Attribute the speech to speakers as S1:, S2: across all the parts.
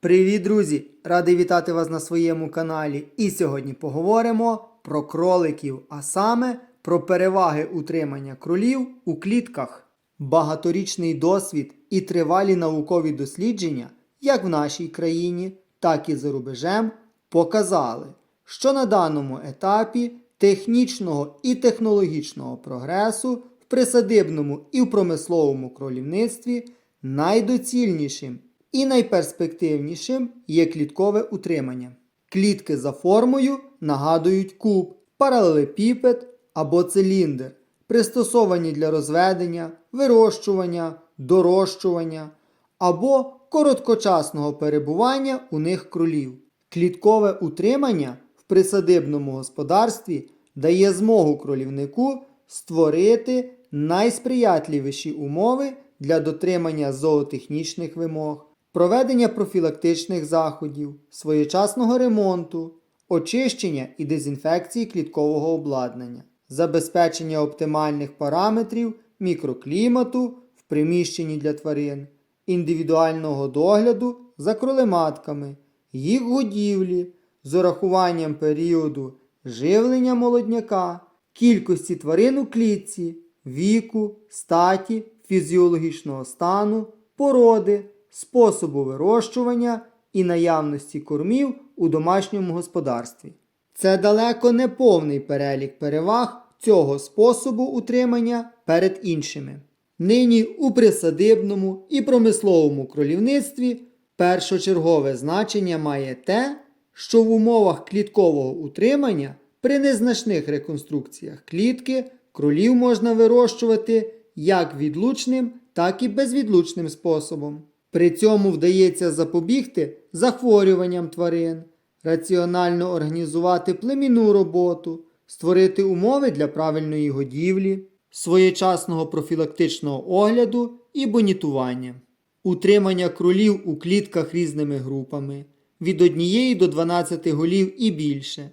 S1: Привіт, друзі! Радий вітати вас на своєму каналі. І сьогодні поговоримо про кроликів, а саме про переваги утримання кролів у клітках. Багаторічний досвід і тривалі наукові дослідження, як в нашій країні, так і за рубежем, показали, що на даному етапі технічного і технологічного прогресу в присадибному і в промисловому кролівництві найдоцільнішим і найперспективнішим є кліткове утримання. Клітки за формою нагадують куб, паралелепіпед або циліндр, пристосовані для розведення, вирощування, дорощування або короткочасного перебування у них кролів. Кліткове утримання в присадибному господарстві дає змогу кролівнику створити найсприятливіші умови для дотримання зоотехнічних вимог, проведення профілактичних заходів, своєчасного ремонту, очищення і дезінфекції кліткового обладнання, забезпечення оптимальних параметрів мікроклімату в приміщенні для тварин, індивідуального догляду за кролематками, їх годівлі з урахуванням періоду живлення молодняка, кількості тварин у клітці, віку, статі, фізіологічного стану, породи, способу вирощування і наявності кормів у домашньому господарстві. Це далеко не повний перелік переваг цього способу утримання перед іншими. Нині у присадибному і промисловому кролівництві першочергове значення має те, що в умовах кліткового утримання при незначних реконструкціях клітки кролів можна вирощувати як відлучним, так і безвідлучним способом. При цьому вдається запобігти захворюванням тварин, раціонально організувати племінну роботу, створити умови для правильної годівлі, своєчасного профілактичного огляду і бонітування, утримання кролів у клітках різними групами від 1 до 12 голів і більше,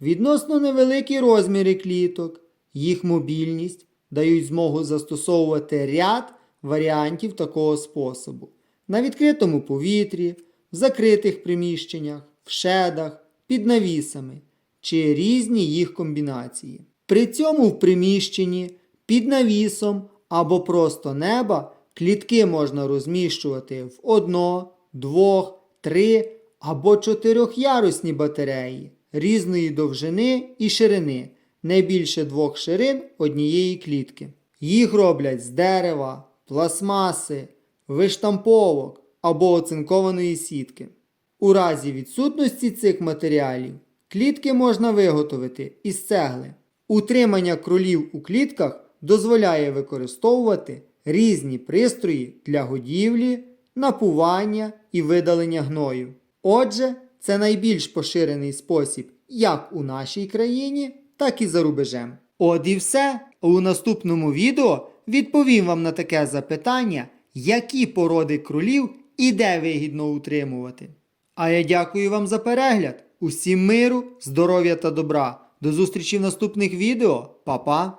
S1: відносно невеликі розміри кліток, їх мобільність дають змогу застосовувати ряд варіантів такого способу на відкритому повітрі, в закритих приміщеннях, в шедах, під навісами чи різні їх комбінації. При цьому в приміщенні, під навісом або просто неба клітки можна розміщувати в одно, двох, три або чотирьохярусні батареї різної довжини і ширини, не більше двох ширин однієї клітки. Їх роблять з дерева, пластмаси, виштамповок або оцинкованої сітки. У разі відсутності цих матеріалів клітки можна виготовити із цегли. Утримання кролів у клітках дозволяє використовувати різні пристрої для годівлі, напування і видалення гною. Отже, це найбільш поширений спосіб як у нашій країні, так і за рубежем. От і все. У наступному відео відповім вам на таке запитання, які породи кролів і де вигідно утримувати. А я дякую вам за перегляд. Усім миру, здоров'я та добра. До зустрічі в наступних відео. Па-па!